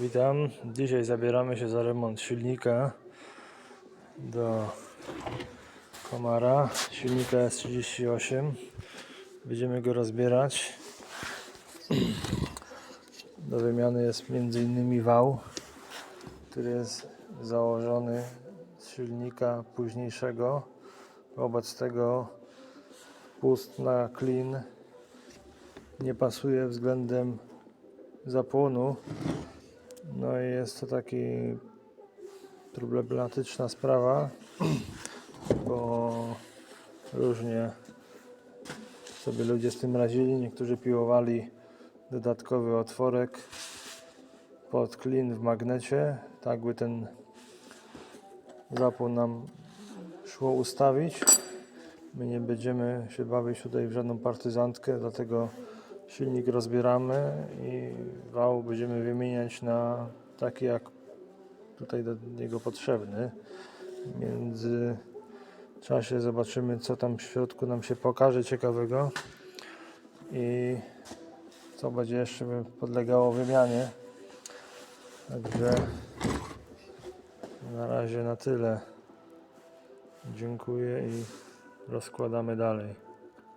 Witam. Dzisiaj zabieramy się za remont silnika do Komara, silnika S38. Będziemy go rozbierać. Do wymiany jest m.in. wał, który jest założony z silnika późniejszego. Wobec tego pust na klin nie pasuje względem zapłonu. No i jest to taki problematyczna sprawa, bo różnie sobie ludzie z tym radzili. Niektórzy piłowali dodatkowy otworek pod klin w magnecie, tak by ten zapłon nam szło ustawić. My nie będziemy się bawić tutaj w żadną partyzantkę, dlatego silnik rozbieramy i wał będziemy wymieniać na taki jak tutaj do niego potrzebny. W międzyczasie zobaczymy co tam w środku nam się pokaże ciekawego i co będzie jeszcze podlegało wymianie. Także na razie na tyle. Dziękuję i rozkładamy dalej.